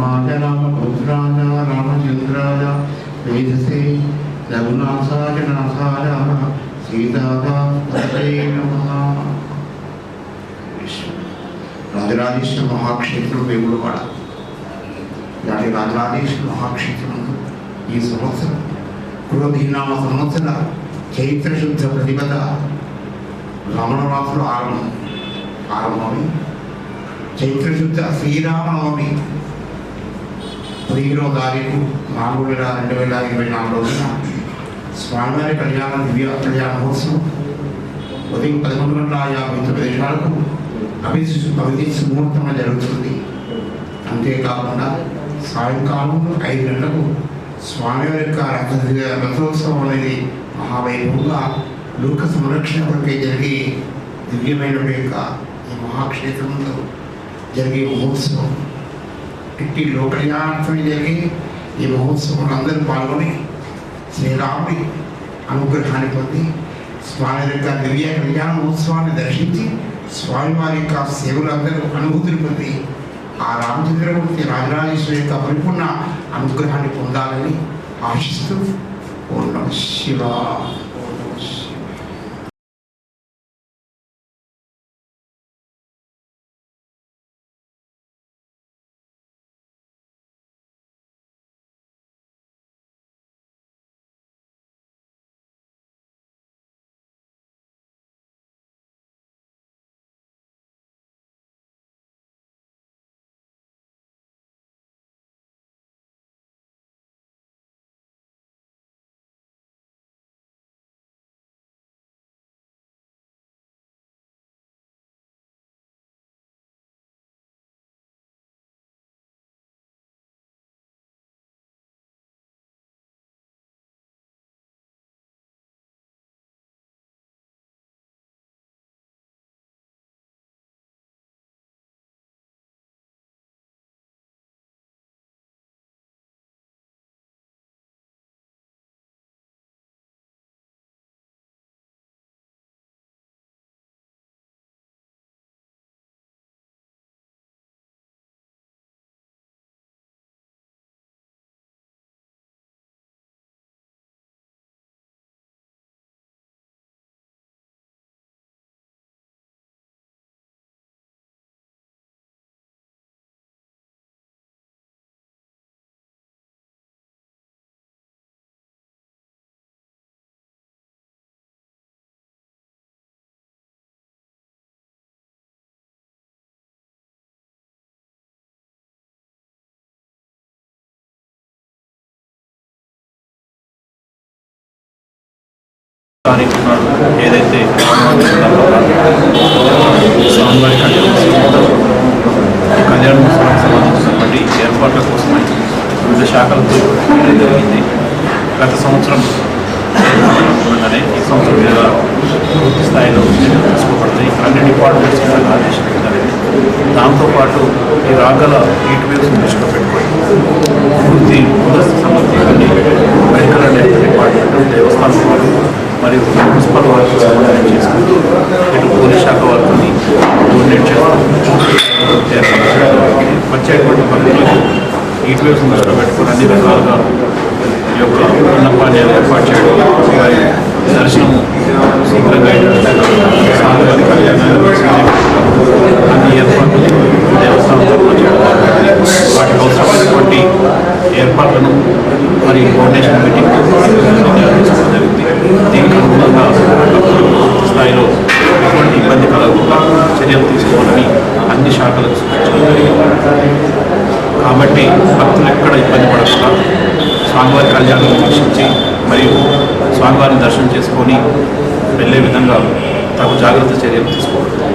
రామాయ రామభద్రాయ రామచంద్రాయ వేదసే రఘునాథాయ నాథాయ సీతాయ రాజరాజేశ్వర మహాక్షేత్రం వేములవాడ ఇలాంటి రాజరాజేశ్వర మహాక్షేత్రం ఈ సంవత్సరం కులధీనామ సంవత్సర చైత్రశుద్ధ ప్రతిపద రమణవాసులు ఆరంభం ఆరంభమై చైత్రశుద్ధ శ్రీరామనవమి పదిహేనవ తారీఖు నాలుగు వేల రెండు వేల ఇరవై నాలుగు రోజున స్వామివారి కళ్యాణ దివ్య కళ్యాణ మహోత్సవం. ఉదయం పదకొండు గంటల యాభై తొమ్మిది నిమిషాలకు అభిషి అభిషేక ముహూర్తంగా జరుగుతుంది. అంతేకాకుండా సాయంకాలం ఐదు గంటలకు స్వామివారి యొక్క రథ రథోత్సవం అనేది మహావైభవంగా లోక సంరక్షణ కొరకే జరిగే దివ్యమైన యొక్క ఈ మహాక్షేత్రంలో జరిగే మహోత్సవం. ఎట్టి లోకల్యాణార్థమై జరిగి ఈ మహోత్సవంలో అందరూ పాల్గొని శ్రీరాముడి అనుగ్రహాన్ని పొంది స్వామి యొక్క దివ్య కళ్యాణ మహోత్సవాన్ని దర్శించి స్వామివారి యొక్క సేవలందరూ అనుభూతిని పొంది ఆ రామచంద్రమూర్తి రాజరాజేశ్వరి యొక్క పరిపూర్ణ అనుగ్రహాన్ని పొందాలని ఆశిస్తూ ఉన్న శివ తారీఖు ఏదైతే స్వామివారి కళ్యాణోత్సవం ఈ కళ్యాణోత్సవానికి సంబంధించినటువంటి ఏర్పాట్ల కోసమై వివిధ శాఖలతో జరిగింది గత సంవత్సరం ఉండగానే ఈ సంవత్సరం మీద పూర్తి స్థాయిలో తీసుకోబడతాయి అన్ని డిపార్ట్మెంట్స్ కూడా ఆదేశించడం జరిగింది దాంతోపాటు ఈ రాగల హీట్ వేవ్స్ దృష్టిలో పెట్టుకొని పూర్తి వారికి సమన్వయం చేసుకుంటూ ఇటు పోలీస్ శాఖ వారిని కోఆర్డినేట్ చేస్తూ వచ్చేటువంటి పనులు హీట్ వేవ్స్ దృష్టిలో పెట్టుకొని అన్ని రకాలుగా ఈ యొక్క విన్నపాన్ని ఏర్పాటు చేయడం వారి దర్శనము శీఘ్రంగా అయ్యేటట్టు స్వామివారి కళ్యాణాన్ని అన్ని ఏర్పాట్లు దేవస్థానం చేయడం. వాటికి అవసరమైనటువంటి ఏర్పాట్లను మరి కోఆర్డినేషన్ ఇబ్బంది స్వామివారి కళ్యాణం వీక్షించి మరియు స్వామివారిని దర్శనం చేసుకొని వెళ్ళే విధంగా తగు జాగ్రత్త చర్యలు తీసుకోవాలి.